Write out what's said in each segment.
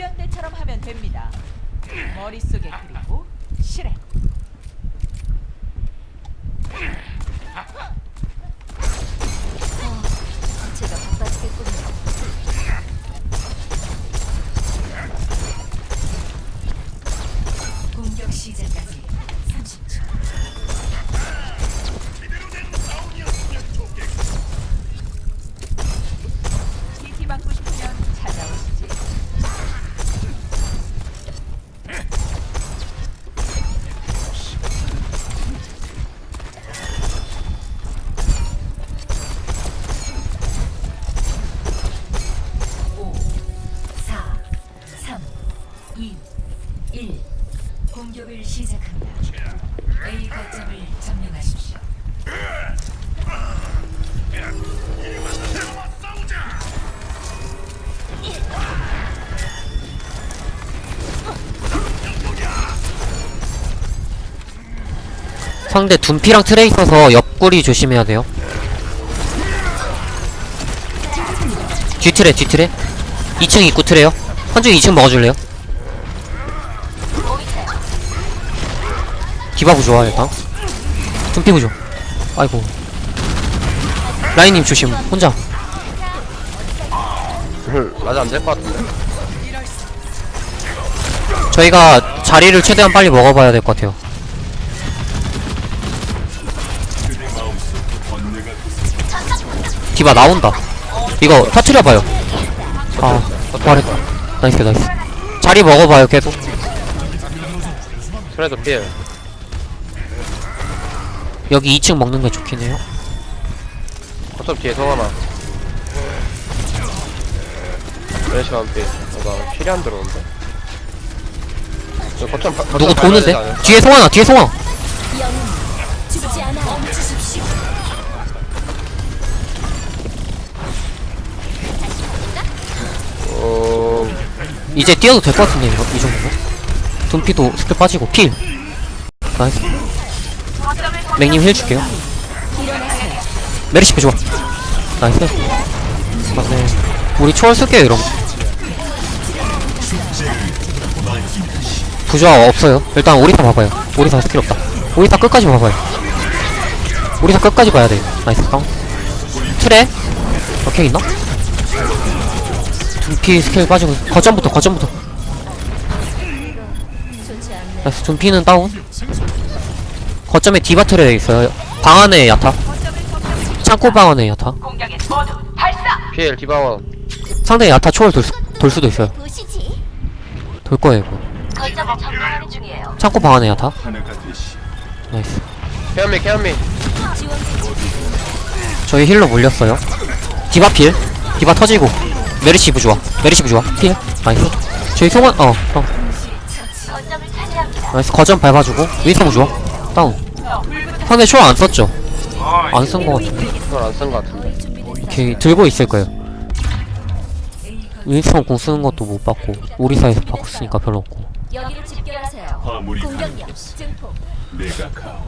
훈련대처럼 하면 됩니다. 머릿속에 그리고 실행. 제가 바빠지겠군요. 공격 시작까지 상대 둔피랑 트레 있어서 옆구리 조심해야 돼요. 뒤트레 뒤트레 2층 입구 트레요. 한쪽 2층 먹어줄래요? 디바 부 좋아 일단. 둔피 부좋. 아이고. 라인님 조심. 혼자. 아직 안될 것 같은데. 저희가 자리를 최대한 빨리 먹어봐야 될 것 같아요. 디바 나온다. 이거 터트려봐요. 아, 말했다. 나이스, 나이스. 자리 먹어봐요, 계속. 트레도 필. 여기 2층 먹는 게 좋긴 해요. 거점 뒤에 성하나. 열시간 필. 뭔가 필이 안 들어오는데. 저 거점 바- 거점 누구 도는데? 뒤에 송하나, 뒤에 송하. 이제 뛰어도 될 것 같은데, 이거, 이 정도면. 둠피도 스킬 빠지고, 필. 나이스. 맥님 힐 줄게요. 메리시프 좋아. 나이스. 맞네. 우리 초월 쓸게요, 이러면. 부조화 없어요. 일단 오리사 봐봐요. 오리사 스킬 없다. 오리사 끝까지 봐봐요. 오리사 끝까지 봐야 돼. 나이스. 다운. 트레? 오케이, 있나? 둠피 스킬 빠지고. 거점부터, 거점부터. 나이스. 둠피는 다운. 거점에 디바 트레 있어요. 방 안에 야타. 창고 방 안에 야타. 필 디바원. 상대 야타 초월 돌, 수, 돌 수도 있어요. 돌 거예요, 이거. 창고 방 안에 야타. 나이스. 케어미 케어미. 저희 힐러 물렸어요. 디바 필. 디바 터지고. 메르시 부좋아. 메르시 부좋아. 필. 나이스. 저희 송원, 어, 어. 나이스. 거점 밟아주고. 윈서 부좋아. 다운. 상대 초월 안 썼죠? 안 쓴 거 같은데. 이걸 안쓴 것 같은데. 이렇게 들고 있을 거예요. 윈스턴 공 쓰는 것도 못 받고 오리사에서 바꿨으니까 별로 없고 여기를 집결하세요. 공격력 증폭.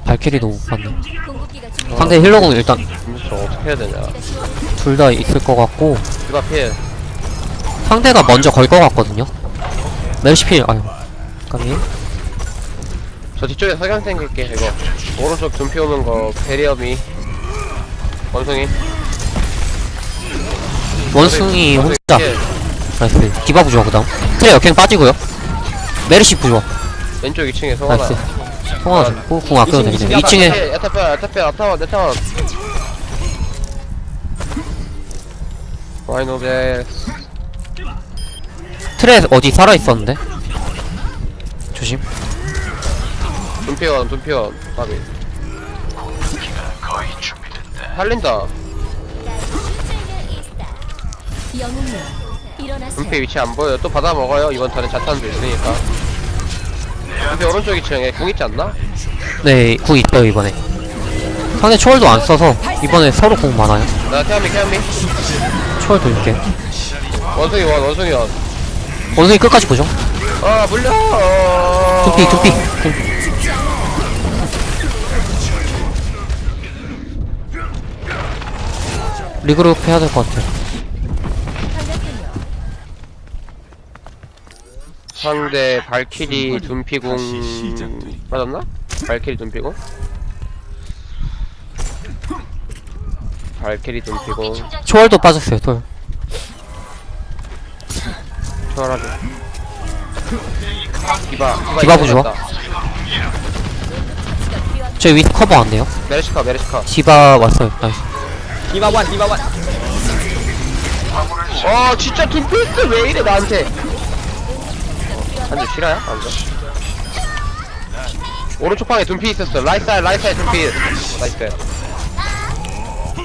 발키리도 못. 궁극기가 준 상대 힐러공 일단 저 어떻게 해야 되냐. 둘 다 있을 것 같고 디바 필. 상대가 먼저 걸 것 같거든요. 멜시필 아유 까비 저 뒤쪽에 석양 생길게 이거. 오른쪽 둠피 오는 거 베리엄이. 원숭이. 원숭이 혼자 필. 나이스 디바 부 좋아 그다음 트레 역행 빠지고요. 메르시 부좋아 왼쪽 2층에 성하나. 나이스 통화 좋고 궁 아껴도 되겠네 2층에 야타필 야타필 야타원 야타원. No this? 트레 어디 살아 있었는데 조심 둠피원 둠피원 까비. 살린다. 둠피 위치 안 보여. 또 받아 먹어요. 이번 턴에 자탄도 있으니까. 둠피 오른쪽 2층에 궁 있지 않나? 네궁 있어요 이번에 상대 초월도 안 써서 이번에 서로 궁 많아요 나 태아미 태아미. 초월 돌릴게 원숭이 원 원숭이 원. 원숭이 끝까지 보죠 아 물려. 두피 두피 리그룹 해야 될것 반갑군요. 상대 발키리 둠피궁 맞았나? 발키리 둠피궁? 발키리 둠피궁 초월도 빠졌어요 돌 초월하게. 디바. 디바 부좋아? 이겼다. 저희 윈 커버 안 돼요? 메르시카 메르시카. 디바 왔어요. 나이스. 디바원 디바원. 아 진짜 둠피스 왜 이래 나한테? 한줄 실화야? 안줘 오른쪽 방에 둠피 있었어. 라이사이 라이사이 둠피. 나이스.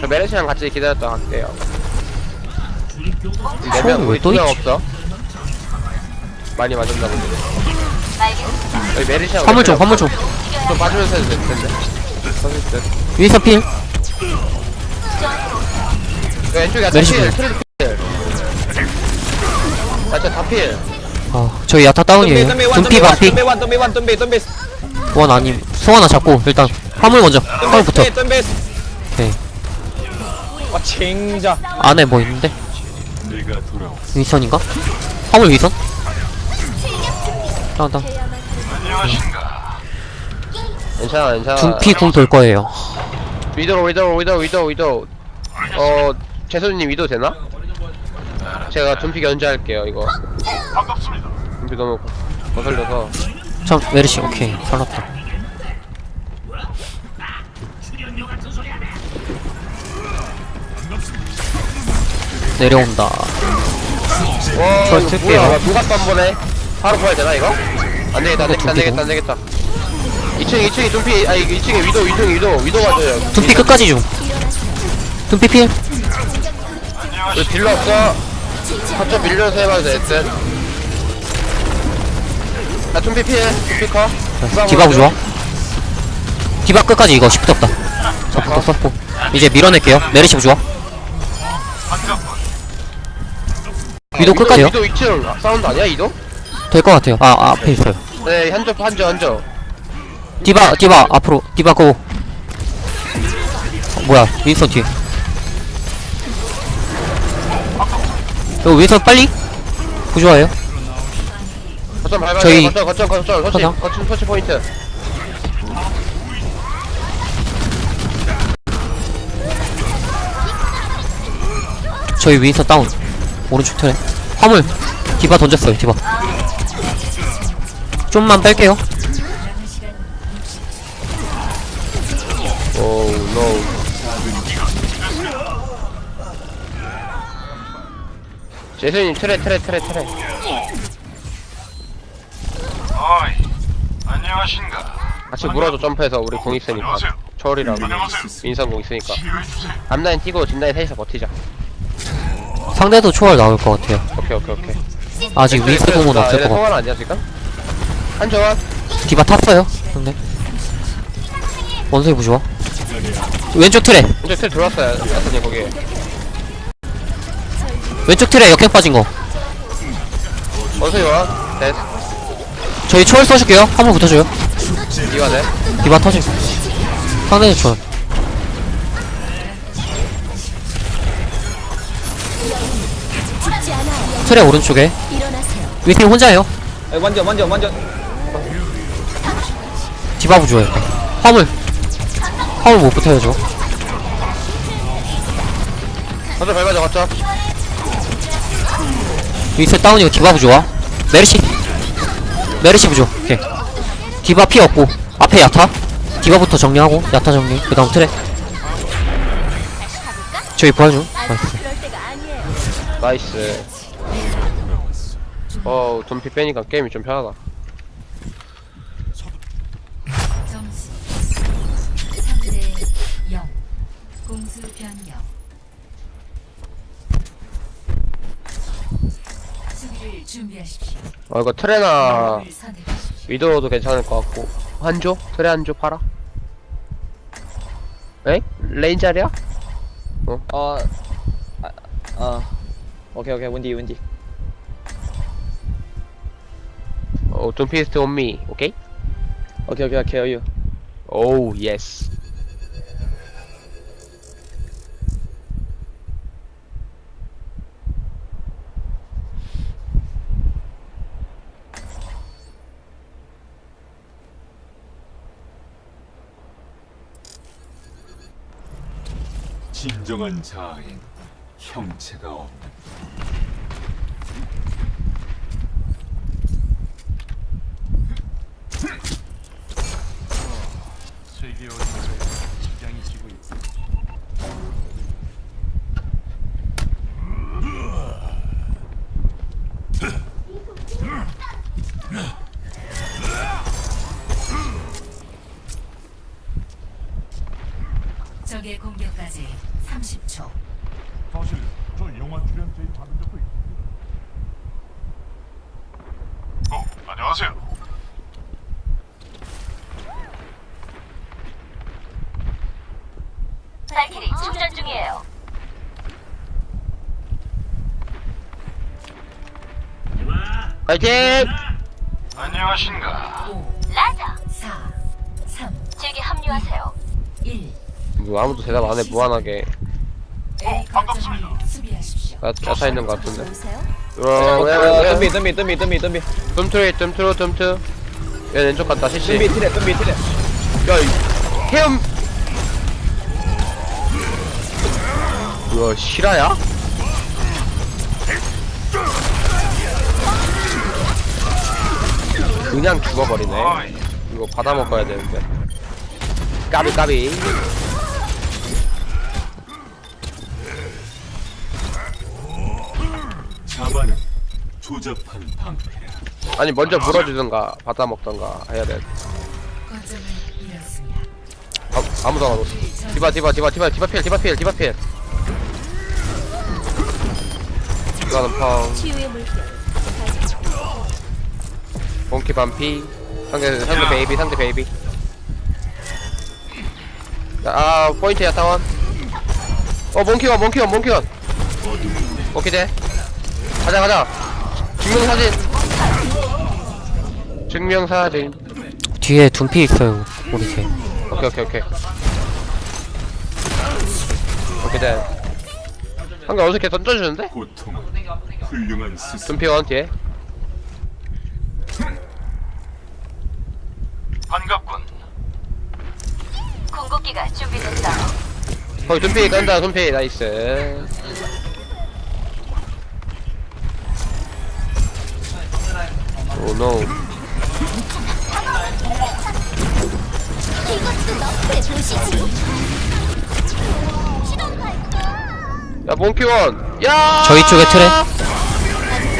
저 메르시랑 같이 기다렸다 갈게요 처음에 네명 왜 우리 또 두명 있지? 없어 많이 맞았나 본데. 여기 메르시랑 화물 좀 화물 좀. 좀 빠지면서 해도 될 텐데. 서질 듯. 윈선 필. 그 왼쪽에 메르시 필 필. 트레드 필. 다필. 아 저희 야타 다운이에요. 둠피 반피. 덤베원 덤베 원 덤베 덤베 원 아님 송하나 잡고 일단 화물 먼저 화물부터. 덤베 오케이 와 쟁자. 안에 뭐 있는데? 윈선인가? 화물 윈선? 다운 다운 괜찮아 괜찮아. 둠피 궁 돌 거예요. 위도우 위도우 위도우 위도우 위도우. 어 재선님 위도우 되나? 제가 둠피 견제할게요 이거. 둠피 너무 거슬려서. 참 메르시 오케이. 살았다. 내려온다. 와저 이거 쓸게요. 뭐야 누가 한 번에 바로 부활 되나 이거? 안 되겠다 안 되겠다 안 되겠다 안 되겠다. 2층 2층에 둠피 아니 2층에 위도우 위도우 위도우 위도우 맞아요. 둠피 끝까지 중 둠피 필. 우리 딜러 없어? 거점 밀려서 해봐도 될듯. 나 둠피 피해 둠피 커 디바 부좋아? 디바 끝까지 이거 시프트 없다. 서포터 서포 이제 밀어낼게요. 메르시 부좋아? 위도 끝까지요? 위도 2층 사운드 아니야 이도? 될 것 같아요. 아, 아 앞에 있어요. 네 한조 한조 한조. 디바 디바 앞으로. 디바 고. 어, 뭐야 윈선 뒤에. 이거 윈선 빨리? 부좋아요? 거점 밟아야 저희- 돼 거점 거점 거점 터치 터져? 거점 터치 포인트. 저희 윈선 다운. 오른쪽 틀에. 화물. 디바 던졌어요 디바 좀만 뺄게요. 오우 노 제수님 트레 트레 트레 트레. 어이, 안녕하신가? 같이 물어줘 점프해서. 우리 공 있으니까. 철이랑. 민선 공 있으니까. 앞라인 튀고 뒷라인 셋이서 버티자. 상대도 초월 나올 것 같아요. 오케이 오케이 오케이. 아직 윈선 공은 아, 없을 것 아니야 지금? 한정환 디바 탔어요 상대 원소리 부좋아 왼쪽 틀에 이제 틀 들어왔어요 아스님 거기에. 왼쪽 틀에 역행 빠진 거. 원소리 와. 됐. 저희 초월 써줄게요. 한 번 붙어줘요. 이와 돼. 디바 터짐 상대는 초월. 틀에 오른쪽에. 윈팅 혼자예요. 완전 완전 완전 디바 부좋아요 화물. 화물 못 붙어야죠 거점 밟아줘 거점 윈스 다운이고 디바 부좋아. 메르시. 메르시 부좋아 오케이. 디바 피 없고. 앞에 야타. 디바부터 정리하고 야타 정리. 그 다음 저희 부활 중. 나이스. 나이스. 어우 돈피 빼니까 게임이 좀 편하다 준비하십시오 어 이거 트레나 선택하십시오 위도우도 괜찮을 것 같고 한조? 트레 한조 팔아? 에? 레인 자리야? 어 아, 어 오케이 오케이 원디 원디 어 돈 피스트 온미 오케이? 오케이 오케이 오케이 you 오우 예스 진정한 자아엔 형체가 없는 세계 어딘가에 시장이 지고 있다. 적의 공격까지 30초. 사실 저 영화 출연 제의 받은 적도 있습니다. 어, 안녕하세요. 발키리 충전 중이에요. 파이팅! 안녕하신가. 5, 라자, 4, 3, 제게 합류하세요. 1. 뭐 아무도 대답 안 해 무한하게 수비하십시오. 나 짜사 있는 거 같은데 왜? 덤비 덤비 덤비 덤비 둠트리 둠트로 둠트 얘 왼쪽 갔다 시시 덤비 트레 덤비 트레 야, 이 헤엄. 뭐야, 실화야? 그냥 죽어버리네. 이거 받아 먹어야 되는데. 까비 까비. 자반은 조잡한 방패라. 아니 먼저 물어주든가 받아 먹던가 해야 돼. 아, 아무도 안 왔어. 디바 디바 디바 디바 디바 필 디바 필 디바 필. 치유의 물결. 몽키 반피 상대 상대 베이비 상대 베이비 자, 아 포인트야 타원 어 몽키원 몽키원 몽키원 오케이 돼 가자 가자 증명사진. 증명사진. 뒤에 둔피 있어요 우리 뒤에 오케이 오케이 오케이. 오케이 돼 상대 어떻게 던져주는데? 고통은 훌륭한 스승. 둠피원 뒤에. 반갑군. 궁극기가 준비됐다. 거기 둠피 던다 둠피. 나이스 너프의 도시지. 야 몽키원. 야! 저희 쪽에 트레?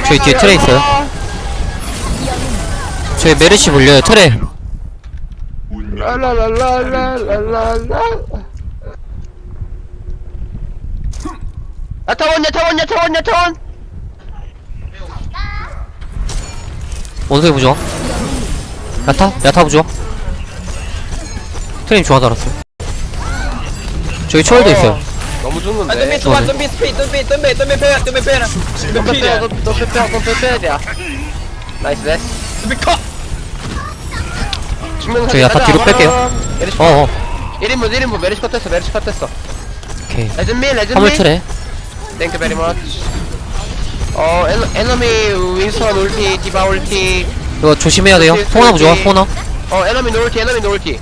저희 뒤에 트레 있어요? 저희 메르시 물려요 트레. 라라라라라라라 야타원 야타원 야타원 야타원 원숭이 부좋아 야타? 야타 부좋아 트레임 좋아 달았어. 저기 초월도 있어요. 너무 아 덤비 죽는데? 수반 덤비 스피 덤비 덤비 덤비 페 덤비 페너 덤비 빼빼야. 덤비 너 빼빼야 너 빼빼야 나이스 나이스. 컷 증명사진 저희 야타 가자. 뒤로 뺄게요. 메리시 어어. 1인분 1인분. 메리시 컷 했어 메리시 컷 했어. 오케이. 레전미 레전미 화물 트레. 땡큐 베리 머치 어 엔- 에너미 윈스턴 울티 디바 울티. 이거 조심해야 돼요. 소나 부좋아 소나 어 에너미 노울티 에너미 노울티.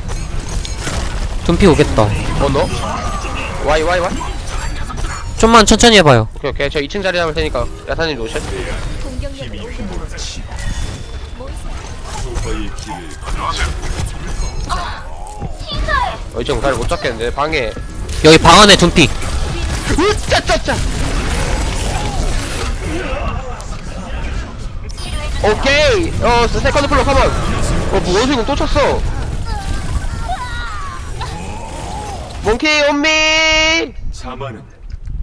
둔피 오겠다. 어 너? 와이 와이 와이. 좀만 천천히 해봐요. 오케이 오케이. 저 2층 자리 잡을 테니까 공격력을. 소화의 길을 어 2층 자리 못 잡겠는데 방에. 여기 방 안에 둔피. 으짜짜짜 오케이. 어 세컨드 플로 컴온 어 무엇이군 또 쳤어. 몽키 온미. 자만은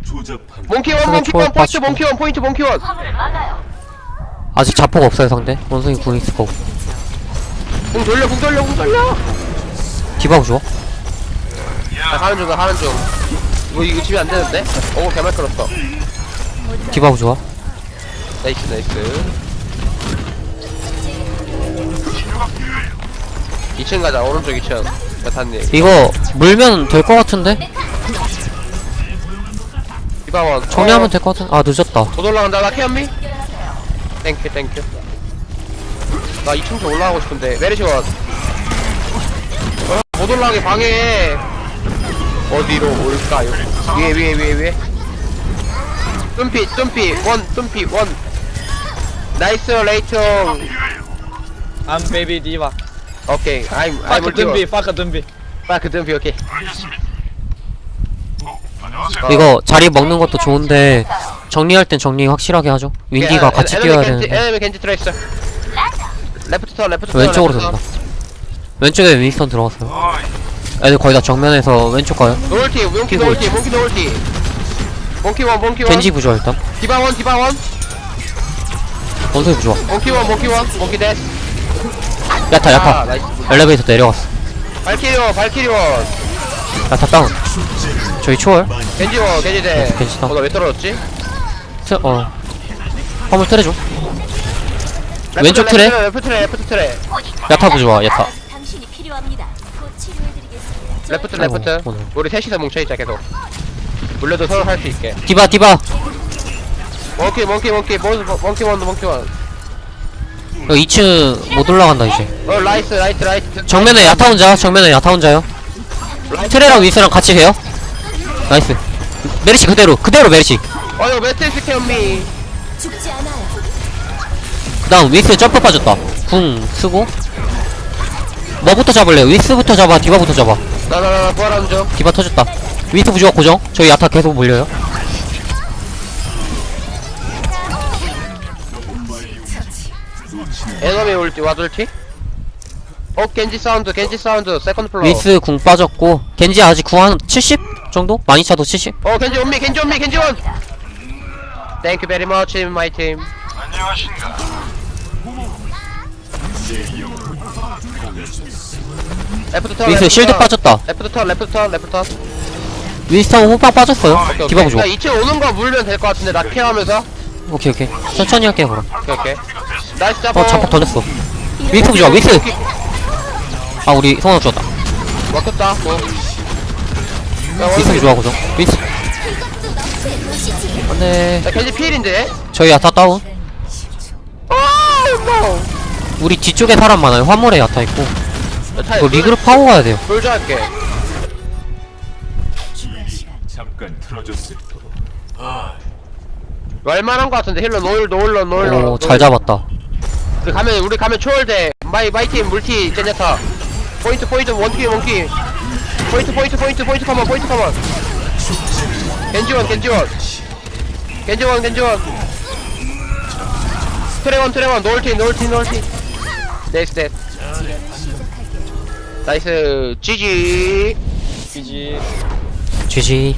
조잡한 몽키 원 몽키 좋아, 원 포인트. 몽키 원 포인트 몽키 원 아직 자폭 없어요 상대. 원숭이 궁 있을 거고. 궁 돌려 궁 돌려 궁 돌려. 디바 부좋아 나 가는 중나 가는 중. 이거 이거 집에 안 되는데? 오 개말 끌었어 디바 부좋아 나이스 나이스 2층 가자. 오른쪽 2층. 여타님 이거 물면 될 것 같은데? 디바원 정리하면 될 것 같은 아 늦었다. 못 올라간다. 나 케어미? 땡큐 땡큐. 나 2층 좀 올라가고 싶은데. 메리시원 어, 못 올라가게 방해해 어디로 올까요? 위에 위에 위에 위에. tum피 tum피. 원 tum피 원. 나이스 레이터 I'm baby diva 오케이 I'm I'm fuck 둠비 fuck 둠비 파크 tum피 오케이 안녕하세요. 이거 자리 먹는 것도 좋은데 정리할 땐 정리 확실하게 하죠. 윈디가 같이 뛰어야 되는데. 에너미 겐지 트레이서 레프트 턴 레프트 턴 왼쪽으로. 된다. 왼쪽에 윈스턴 들어갔어요. 애들 거의 다 정면에서 왼쪽 가요. 노을티 몽키 키고 노을티 있지. 몽키 노을티 몽키 원 몽키 원 겐지 부조화 일단. 디바 원 디바 원. 원소리 부조화. 몽키 원 몽키 원 몽키 데스 야타 아 야타 나이스. 엘리베이터 내려갔어. 발키리 원 발키리 원 야타 다운. 저희 초월? 겐지 원 겐지 데 네, 겐지 턴. 어나 왜 떨어졌지? 트, 어. 화물 틀어줘. 레프트, 왼쪽 레프트, 트레? 레프트 트레 야타 부조화 야타. 당신이 필요합니다. 곧 치료해드리겠습니다. 레프트 아이고, 레프트. 오늘. 우리 셋이서 뭉쳐있자 계속. 물려도 서로 할 수 있게. 디바 디바. 몽키 몽키 몽키. 몽- 몽키 원 몽키 원어 이거 2층 못 올라간다 이제. 라이트 라이트 라이트 정면에 야타 혼자 정면에 야타 혼자요. 트레랑 윈스랑 같이 해요. 나이스. 메리시 그대로 그대로 메리시. 어 이거 매트리스 캠미 죽지 않아요. 그 다음 윈스 점프 빠졌다. 궁 쓰고. 뭐부터 잡을래요? 윈스부터 잡아 디바부터 잡아. 나나나 부활하는 중. 디바 터졌다. 윈스 부조화 고정. 저희 야타 계속 몰려요 에너미 올지 와줄지 어 겐지 사운드 겐지 사운드 세컨드 플로어. 윈스 궁 빠졌고 겐지 아직 궁 한 70 정도? 많이 차도 70? 어 겐지 온미 겐지 온미 겐지 원 땡큐 베리 머치 마이 팀 안녕하신가. 레프트 턴 윈스 실드 턴. 빠졌다. 레프트 턴 레프트 턴 레프트 턴 윈스턴 호빵 빠졌어요. 오케이, 디바 오케이. 부조화 나 2층 오는 거 물면 될 것 같은데 나 케어하면서? 오케이 오케이. 천천히 할게요 그럼. 오케이 오케이 나이스 잡아. 어 자폭 던졌어. 윈스 부조화 윈스 아 우리 성원 죽었다. 먹혔다 뭐. 원숭이. 부조화 고정. 도시지. 안돼 야 겐지 필인데? 저희 야타 다운. 아노 우리 뒤쪽에 사람 많아요. 화물에 야타 있고. 이거 리그로 파고 가야 돼요. 돌자 할게. 잠깐 틀어줬을 뿐. 말만한 거 같은데. 힐러 노일 노일러 노일러 오 잘 잡았다 우리 가면 우리 가면 초월대. 마이 마이 팀 물티 제냐타 포인트 포인트 원키 원키 포인트 포인트 포인트 포인트 컴온 포인트 컴온 겐지원 겐지원. 겐지원 겐지원. 트레원 트레원. 노을티 노을티 노을티 네이스 넷. 나이스. GG GG GG